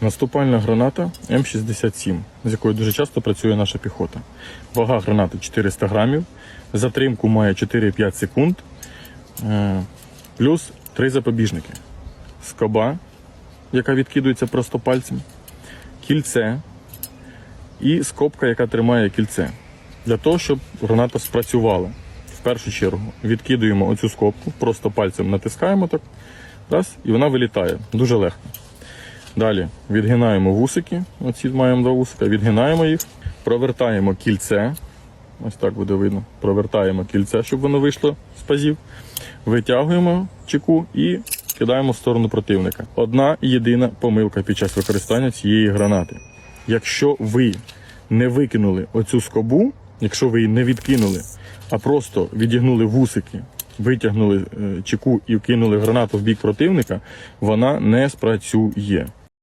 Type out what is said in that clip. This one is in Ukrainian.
Наступальна граната М67, з якою дуже часто працює наша піхота. Вага гранати 400 грамів, затримку має 4-5 секунд, е, плюс три запобіжники. Скоба, яка відкидується просто пальцем, кільце і скобка, яка тримає кільце. Для того, щоб граната спрацювала. В першу чергу відкидуємо оцю скобку, просто пальцем натискаємо так, раз, і вона вилітає. Дуже легко. Далі відгинаємо вусики, оці маємо два вусика, відгинаємо їх, провертаємо кільце. Ось так буде видно. Провертаємо кільце, щоб воно вийшло з пазів. Витягуємо чеку і кидаємо в сторону противника. Одна єдина помилка під час використання цієї гранати. Якщо ви не викинули оцю скобу, якщо ви її не відкинули, а просто відігнули вусики, витягнули е, чеку і вкинули гранату в бік противника, вона не спрацює.